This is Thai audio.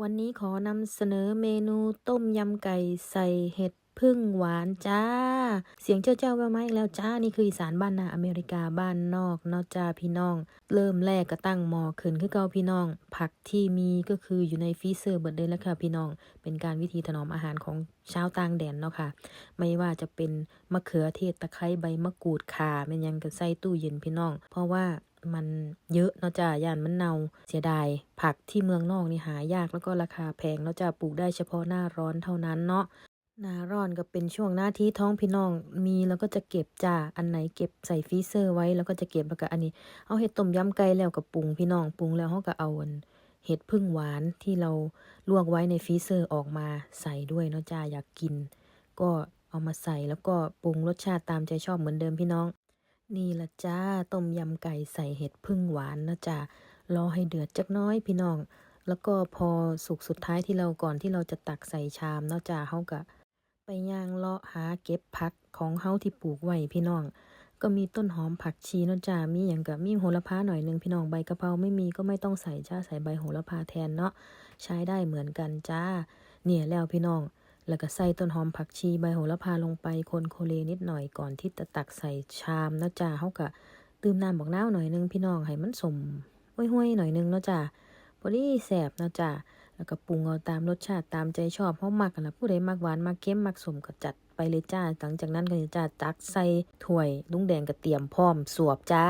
วันนี้ขอนำเสนอเมนูต้มยำไก่ใส่เห็ด พึ่งหวานจ้า เสียงเจ้าเจ้าแววมาอีกแล้วจ้า นี่คืออีสานบ้านนาอเมริกาบ้านนอกเนาะจ้าพี่น้อง เริ่มแรกก็ตั้งหม้อขึ้นคือเก่าพี่น้อง ผักที่มีก็คืออยู่ในฟรีเซอร์เบิดเลยแล้วค่ะพี่น้อง เป็นการวิธีถนอมอาหารของชาวต่างแดนเนาะค่ะ ไม่ว่าจะเป็นมะเขือเทศตะไคร้ใบมะกรูดข่าม่นยังก็ใส่ตู้เย็นพี่น้อง เพราะว่ามันเยอะเนาะจ้าย่านมันเน่าเสียดาย ผักที่เมืองนอกนี่หายากแล้วก็ราคาแพงเนาะจ้าปลูกได้เฉพาะหน้าร้อนเท่านั้นเนาะ หน้าร้อนก็เป็นช่วงหน้าที่ท้องพี่น้องมีแล้วก็จะเก็บจ้าอันไหนเก็บใส่ฟรีเซอร์ไว้แล้วก็จะเก็บแล้วก็อันนี้เอาเห็ดต้มยำไก่แล้วก็ปรุงพี่น้องปรุงแล้วเขาก็เอาเห็ดพึ่งหวานที่เราลวกไว้ในฟรีเซอร์ออกมาใส่ด้วยเนาะจ้าอยากกิน ก็เอามาใส่แล้วก็ปรุงรสชาติตามใจชอบเหมือนเดิมพี่น้อง นี่ละจ้าต้มยำไก่ใส่เห็ดพึ่งหวานนะจ้ารอให้เดือดจักน้อยพี่น้อง แล้วก็พอสุกสุดท้ายที่เราก่อนที่เราจะตักใส่ชามเนาะจ้าเฮาก็ ย่างเลาะหาเก็บผักของเฮาที่ปลูกไว้พี่น้อง ก็มีต้นหอมผักชีเนาะจ้ามีอย่างกับมีโหระพาหน่อยหนึ่งพี่น้องใบกะเพราไม่มีก็ไม่ต้องใส่จ้าใส่ใบโหระพาแทนเนาะใช้ได้เหมือนกันจ้า เนี่ยแล้วพี่น้อง แล้วก็ใส่ต้นหอมผักชีใบโหระพาลงไปคนโคเลนิดหน่อยก่อนที่จะตักใส่ชามเนาะจ้าเฮาก็ตื่มน้ำบักนาวหน่อยหนึงพี่น้องให้มันสมห้วยๆหน่อยหนึงเนาะจ้าพอดีแซ่บเนาะจ้า แล้วก็ปรุงเอาตามรสชาติตามใจชอบเฮามักนะผู้ใดมักหวานมักเค็มมักสมก็จัดไปเลยจ้า หลังจากนั้นก็จะตักใส่ถ้วยลุงแดงก็เตรียมพร้อมสวบจ้า